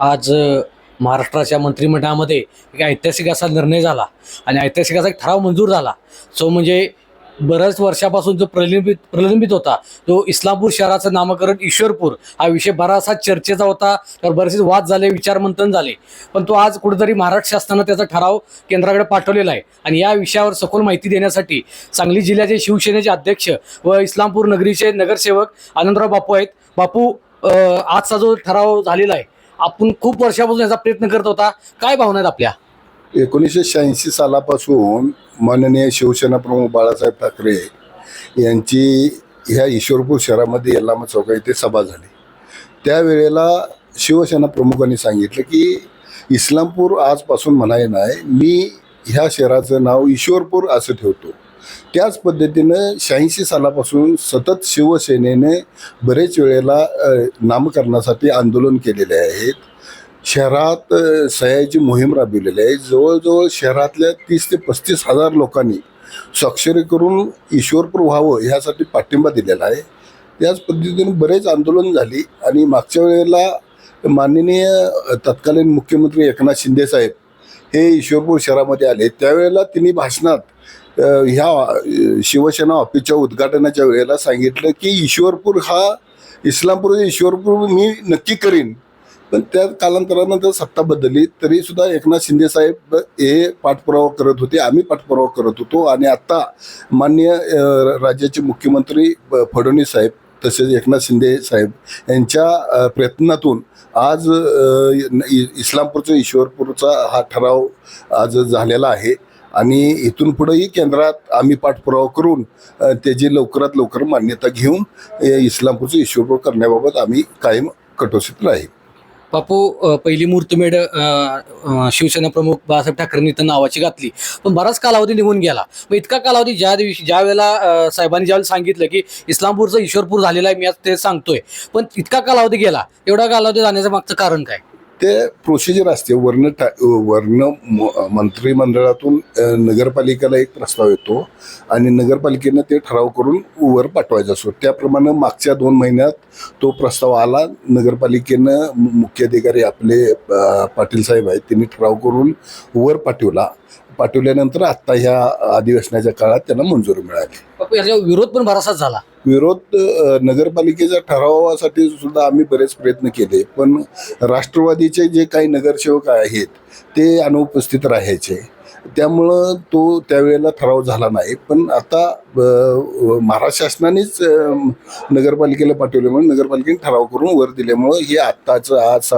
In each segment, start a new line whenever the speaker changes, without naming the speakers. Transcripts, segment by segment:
आज महाराष्ट्राच्या मंत्रिमंडळामध्ये एक ऐतिहासिक असा निर्णय झाला आणि ऐतिहासिक असा एक ठराव मंजूर झाला. सो म्हणजे बऱ्याच वर्षापासून जो प्रलंबित प्रलंबित होता तो इस्लामपूर शहराचं नामकरण ईश्वरपूर हा विषय बराचसा चर्चेचा होता तर बरेचसे वाद झाले विचारमंथन झाले. पण तो आज कुठेतरी महाराष्ट्र शासनानं त्याचा ठराव केंद्राकडे पाठवलेला आहे आणि या विषयावर सखोल माहिती देण्यासाठी सांगली जिल्ह्याचे शिवसेनेचे अध्यक्ष व इस्लामपूर नगरीचे नगरसेवक आनंदराव बापू आहेत. बापू आजचा जो ठराव झालेला आहे आपण खूप वर्षापासून याचा प्रयत्न करत होता. काय भावना आहेत आपल्या?
एकोणीसशे शहाऐंशी सालापासून माननीय शिवसेना प्रमुख बाळासाहेब ठाकरे यांची ह्या ईश्वरपूर शहरामध्ये यल्लामा चौका इथे सभा झाली. त्यावेळेला शिवसेना प्रमुखांनी सांगितलं की इस्लामपूर आजपासून म्हणाय नाही मी ह्या शहराचं नाव ईश्वरपूर असं ठेवतो. त्याच पद्धतीनं शहाऐंशी सालापासून सतत शिवसेनेने बरेच वेळेला नामकरणासाठी आंदोलन केलेले आहेत. शहरात सह्याची मोहीम राबविलेली आहे. जवळजवळ शहरातल्या तीस ते पस्तीस हजार लोकांनी स्वाक्षरी करून ईश्वरपूर व्हावं ह्यासाठी पाठिंबा दिलेला आहे. त्याच पद्धतीने बरेच आंदोलन झाली आणि मागच्या वेळेला माननीय तत्कालीन मुख्यमंत्री एकनाथ शिंदेसाहेब हे ईश्वरपूर शहरामध्ये आले. त्यावेळेला तिन्ही भाषणात ह्या शिवसेना ऑफिसच्या उद्घाटनाच्या वेळेला सांगितलं की ईश्वरपूर हा इस्लामपूर म्हणजे ईश्वरपूर मी नक्की करीन. पण त्या कालांतरानं जर सत्ता बदलली. तरी सुद्धा एकनाथ शिंदे साहेब हे पाठपुरावा करत होते. आम्ही पाठपुरावा करत होतो. आणि आता माननीय राज्याचे मुख्यमंत्री ब- फडणवीस साहेब तसेच एकनाथ शिंदे साहेब यांच्या प्रयत्नातून आज इ- इस्लामपूरचा ईश्वरपूरचा हा ठराव आज झालेला आहे. आणि इथून पुढेही केंद्रात आम्ही पाठपुरावा करून त्याची लवकरात लवकर मान्यता घेऊन इस्लामपूरचं ईश्वरपूर करण्याबाबत आम्ही कायम कटोसीत राहील.
बापू पहिली मूर्तमेढ शिवसेना प्रमुख बाळासाहेब ठाकरेंनी इथं नावाची घातली. पण बराच कालावधी निघून गेला. मग इतका कालावधी ज्या दिवशी ज्या वेळेला साहेबांनी ज्यावेळेला सांगितलं की इस्लामपूरचं ईश्वरपूर झालेला आहे मी आज ते सांगतोय. पण इतका कालावधी गेला. एवढा कालावधी जाण्याचं मागचं कारण काय?
ते प्रोसिजर असते. वर्ण टा वर्ण म- मंत्रिमंडळातून नगरपालिकेला एक प्रस्ताव येतो आणि नगरपालिकेनं ते ठराव करून वर पाठवायचा असतो. त्याप्रमाणे मागच्या दोन महिन्यात तो प्रस्ताव आला. नगरपालिकेनं मु- मुख्य अधिकारी आपले पाटील साहेब आहेत त्यांनी ठराव करून वर पाठवला. पाठवल्यानंतर आत्ता ह्या अधिवेशनाच्या काळात त्यांना मंजुरी मिळाली.
बापू याच्यावर विरोध पण बराचसाच झाला.
विरोध नगरपालिकेच्या ठरावासाठी सुद्धा आम्ही बरेच प्रयत्न केले. पण राष्ट्रवादीचे जे काही नगरसेवक आहेत ते अनुपस्थित राहायचे. त्यामुळं तो त्यावेळेला ठराव झाला नाही. पण आता महाराष्ट्र शासनानेच नगरपालिकेला पाठवल्यामुळे नगरपालिकेने ठराव करून वर दिल्यामुळं हे आत्ताचं आज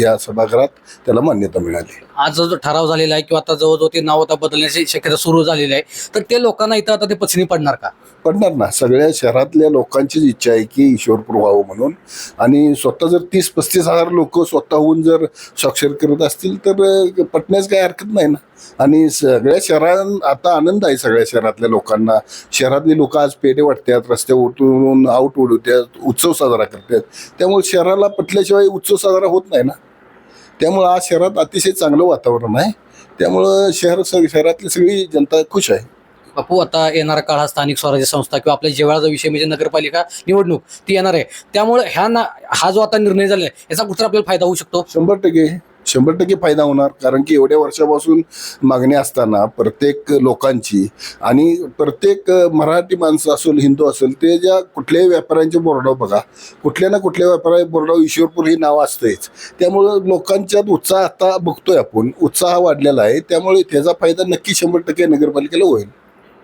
या सभागृहात त्याला मान्यता मिळाली.
आज जो ठराव झालेला आहे किंवा आता जवळजवळ ते नाव आता बदलण्याची शक्यता सुरू झालेली आहे तर ते लोकांना इथं आता ते पचनी पडणार का?
पडणार ना. सगळ्या शहरातल्या लोकांचीच इच्छा आहे की ईश्वरपूर व्हावं म्हणून. आणि स्वतः जर तीस पस्तीस हजार लोक स्वतःहून जर स्वाक्षर करत असतील तर पटण्यास काही हरकत नाही ना. आणि सगळ्या शहरात आता आनंद आहे सगळ्या शहरातल्या लोकांना. शहरातली लोक आज पेढे वाटतात रस्त्यावर उतरून आऊट उडवतात उत्सव साजरा करतात. त्यामुळे शहराला पटल्याशिवाय उत्सव साजरा होत नाही ना. त्यामुळं आज शहरात अतिशय चांगलं वातावरण आहे. त्यामुळं शहर शहरातली सगळी जनता खुश आहे.
बापू आता येणारा काळ हा स्थानिक स्वराज्य संस्था किंवा आपल्या जेवळाचा विषय म्हणजे नगरपालिका निवडणूक ती येणार आहे. त्यामुळे ह्या ना हा जो आता निर्णय झाला आहे याचा कुठला आपल्याला फायदा होऊ शकतो?
शंभर टक्के. शंभर टक्के फायदा होणार कारण की एवढ्या वर्षापासून मागणी असताना प्रत्येक लोकांची आणि प्रत्येक मराठी माणसं असेल हिंदू असेल ते ज्या कुठल्याही व्यापाऱ्यांचे बोर्डाव बघा कुठल्या ना कुठल्या व्यापाऱ्या बोर्डाव ईश्वरपूर ही नाव असतेच त्यामुळं लोकांच्यात उत्साह आता बघतोय आपण उत्साह वाढलेला आहे त्यामुळे त्याचा फायदा नक्की शंभर टक्के नगरपालिकेला होईल.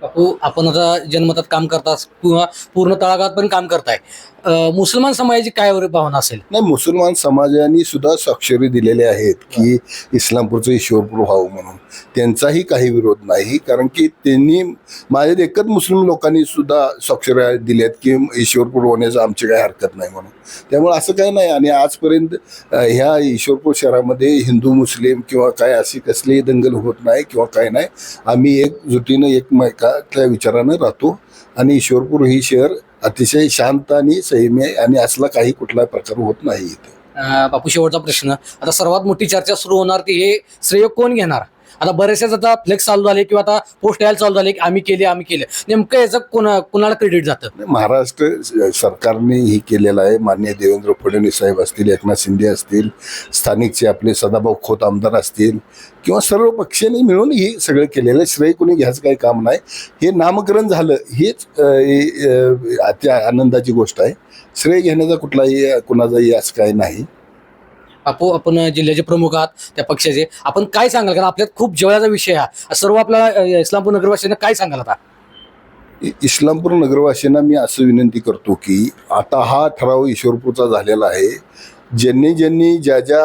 बापू आपण आता जन्मतात काम करता किंवा पूर्ण तळागात पण काम करताय. अं, मुसलमान समाजाची काय भावना असेल?
नाही मुसलमान समाजाने सुद्धा स्वाक्षरी दिलेले आहेत की इस्लामपूरचं ईश्वरपूर व्हावं म्हणून. त्यांचाही काही विरोध नाही कारण की त्यांनी माझ्या एकच मुस्लिम लोकांनी सुद्धा स्वाक्षऱ्या दिल्यात की ईश्वरपूर होण्याचं आमची काही हरकत नाही म्हणून. त्यामुळे असं काही नाही आणि आजपर्यंत अ, ह्या ईश्वरपूर शहरामध्ये हिंदू मुस्लिम किंवा काय अशी कसलीही दंगल होत नाही किंवा काय नाही. आम्ही एकजुटीनं त्या विचारानं राहतो. आणि ईश्वरपूर ही शहर अतिशय शांत आणि संयमी आहे आणि असला काही कुठला प्रकार होत नाही इथे.
बापू शेवटचा प्रश्न. आता सर्वात मोठी चर्चा सुरू होणार ती हे श्रेय कोण घेणार? आता बरेचसेच आता फ्लेक्स चालू झाले किंवा आता पोस्ट यायला चालू झाले की आम्ही केले आम्ही केले. नेमकं याचं कोणा कुणाला क्रेडिट जातं?
महाराष्ट्र सरकारने ही केलेलं आहे. माननीय देवेंद्र फडणवीस साहेब असतील एकनाथ शिंदे असतील स्थानिकचे आपले सदाभाऊ खोत आमदार असतील किंवा सर्व पक्षांनी मिळून हे सगळं केलेलं आहे. श्रेय कोणी घ्यायचं काही काम नाही. हे नामकरण झालं हेच अति त्या आनंदाची गोष्ट आहे. श्रेय घेण्याचा कुठलाही कुणाचाही असं काही नाही.
आपो आपण जिल्ह्याचे प्रमुख आहात त्या पक्षाचे. आपण काय सांगाल? कारण आपल्यात खूप जेवळाचा विषय हा. सर्व आपला इस्लामपूर नगरवासियांना काय सांगाल आता?
इस्लामपूर नगरवासींना मी असं विनंती करतो की आता हा ठराव ईश्वरपूरचा झालेला आहे. ज्यांनी ज्यांनी ज्या ज्या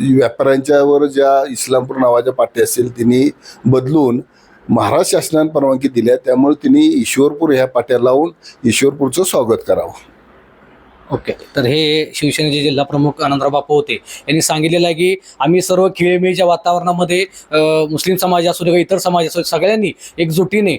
व्यापाऱ्यांच्यावर ज्या इस्लामपूर नावाच्या पाट्या असतील त्यांनी बदलून महाराष्ट्र शासनाने परवानगी दिल्या. त्यामुळे त्यांनी ईश्वरपूर ह्या पाट्या लावून ईश्वरपूरचं स्वागत करावं.
ओके. तर हे शिवसेनेचे जिल्हा प्रमुख आनंदराव बापू होते. यांनी सांगितलेलं आहे की आम्ही सर्व खेळमेळीच्या वातावरणामध्ये मुस्लिम समाज असू दे किंवा इतर समाज असू दे सगळ्यांनी एकजुटीने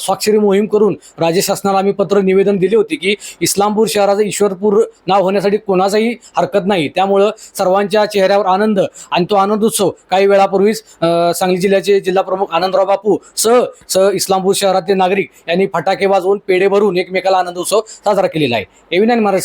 स्वाक्षरी मोहीम करून राज्य शासनाला आम्ही पत्र निवेदन दिले होते की इस्लामपूर शहराचं ईश्वरपूर नाव होण्यासाठी कोणाचाही हरकत नाही. त्यामुळं सर्वांच्या चेहऱ्यावर आनंद आणि तो आनंदोत्सव काही वेळापूर्वीच सांगली जिल्ह्याचे जिल्हा प्रमुख आनंदराव बापू सह सह इस्लामपूर शहरातील नागरिक यांनी फटाके वाजवून पेढे भरून एकमेकाला आनंद उत्सव साजरा केलेला आहे. एव्हिनाईन महाराज